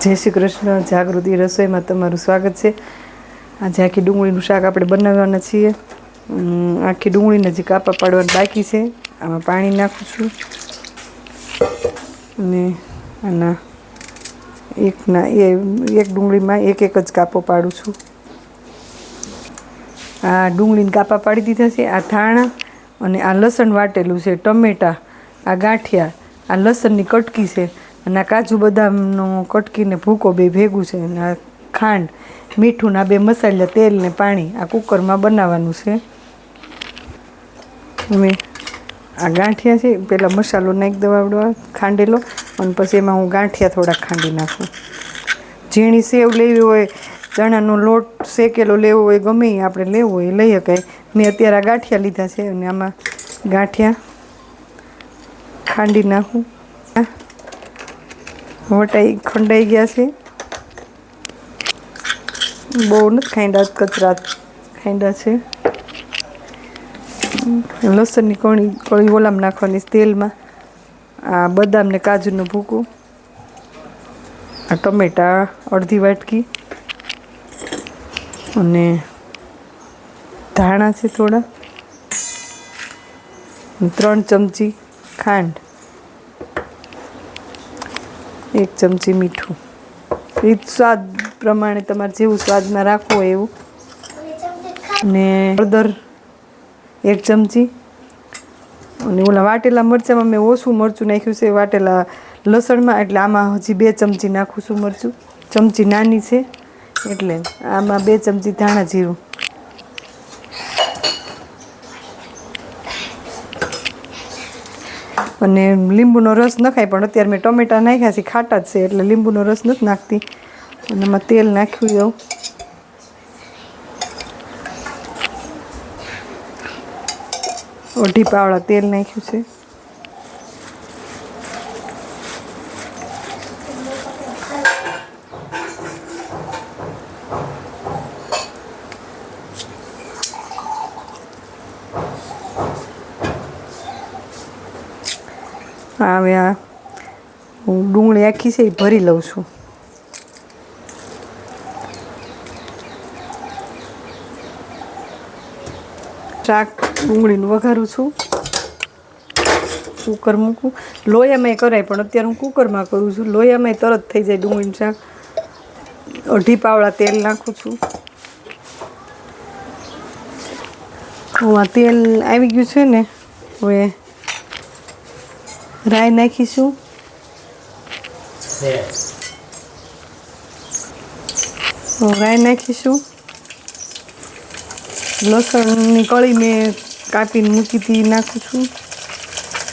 જય શ્રી કૃષ્ણ. જાગૃતિ રસોઈમાં તમારું સ્વાગત છે. આજે આખી ડુંગળીનું શાક આપણે બનાવવાના છીએ. આખી ડુંગળીને જે કાપા પાડવાનું બાકી છે. આમાં પાણી નાખું છું. અને આના એકના એ એક ડુંગળીમાં એક એક જ કાપો પાડું છું. આ ડુંગળીને કાપા પાડી દીધા છે, આ ધાણા અને આ લસણ વાટેલું છે, ટમેટા, આ ગાંઠિયા, આ લસણની કટકી છે અને કાજુ બદામનો કટકીને ભૂકો બે ભેગું છે અને આ ખાંડ, મીઠું ને બે મસાલા, તેલ ને પાણી આ કુકરમાં બનાવવાનું છે. મેં આ ગાંઠિયા છે પહેલાં મસાલો નાખી દેવાડવા ખાંડેલો અને પછી એમાં હું ગાંઠિયા થોડાક ખાંડી નાખું. ઝીણી સેવ લેવી હોય, ચણાનો લોટ શેકેલો લેવો હોય, ગમે આપણે લેવો હોય, લઈ શકાય. મેં અત્યારે આ ગાંઠિયા લીધા છે અને આમાં ગાંઠિયા ખાંડી નાખું. વટાઈ ખંડાઈ ગયા છે. બહુ નથી ખાંડા કચરા ખાંડા છે. લસણની કોણી, કોળી ઓલામાં નાખવાની તેલમાં. આ બદામ ને કાજુનું ભૂકું. આ ટમેટા અડધી વાટકી. અને ધાણા છે થોડા. ત્રણ ચમચી ખાંડ. એક ચમચી મીઠું. એ સ્વાદ પ્રમાણે તમારે જેવું સ્વાદમાં રાખવું એવું. ને હળદર એક ચમચી. અને ઓલા વાટેલા મરચાંમાં મેં ઓછું મરચું નાખ્યું છે. વાટેલા લસણમાં, એટલે આમાં હજી બે ચમચી નાખું છું મરચું. ચમચી નાની છે, એટલે આમાં બે ચમચી ધાણા જીરું. અને લીંબુનો રસ નખાય, પણ અત્યારે મેં ટમેટા નાખ્યા છે, ખાટા જ છે, એટલે લીંબુનો રસ નથી નાખતી. અને એમાં તેલ નાખ્યું એવું અઢી પાવડા તેલ નાખ્યું છે. હવે આ હું ડુંગળી આખી છે, એ ભરી લઉં છું. શાક ડુંગળીનું વઘારું છું. કુકર મૂકું. લોયામાંય કરાય, પણ અત્યારે હું કુકરમાં કરું છું. લોયામાંય તરત થઈ જાય ડુંગળીનું શાક. અઢી પાવડા તેલ નાખું છું. હું આ તેલ આવી ગયું છે ને, હવે રાઈ નાખીશું. રાઈ નાખીશું. લસણની કળી મેં કાપીને મૂકી નાખું છું.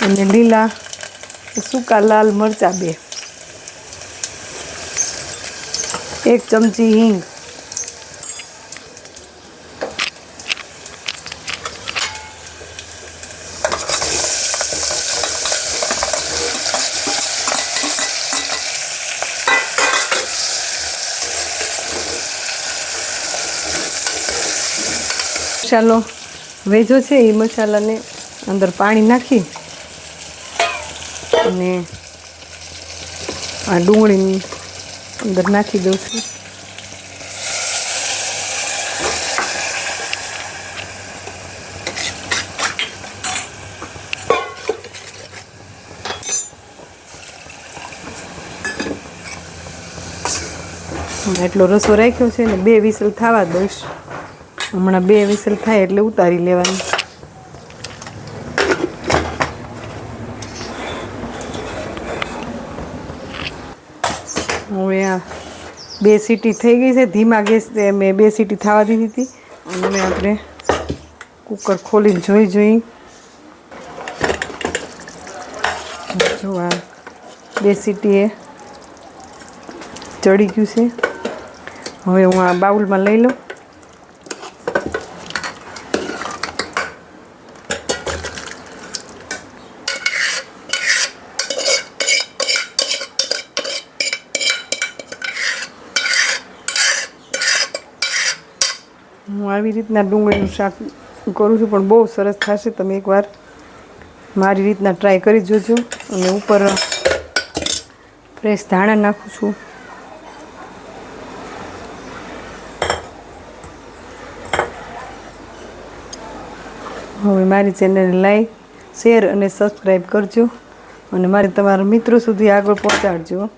અને લીલા સૂકા લાલ મરચાં બે. એક ચમચી હિંગ. મસાલો વેજો છે, એ મસાલાને અંદર પાણી નાખી અને આ ડુંગળીની અંદર નાખી દઉં છું. એટલો રસો રાખ્યો છે ને બે વિસલ થવા દઈશ. હમણાં બે વિસલ થાય એટલે ઉતારી લેવાની. હવે આ બે સીટી થઈ ગઈ છે. ધીમા ગેસ મેં બે સીટી થવા દીધી હતી. અને આપણે કુકર ખોલીને જોઈ જોઈ. જો આ બે સીટી એ ચડી ગયું છે. હવે હું આ બાઉલમાં લઈ લઉં. હું આવી રીતના ડુંગળીનું શાક કરું છું, પણ બહુ સરસ થશે. તમે એકવાર મારી રીતના ટ્રાય કરી જોજો અને ઉપર ફ્રેશ ધાણા નાખું છું. હવે મારી ચેનલને લાઈક શેર અને સબસ્ક્રાઈબ કરજો અને મારે તમારા મિત્રો સુધી આગળ પહોંચાડજો.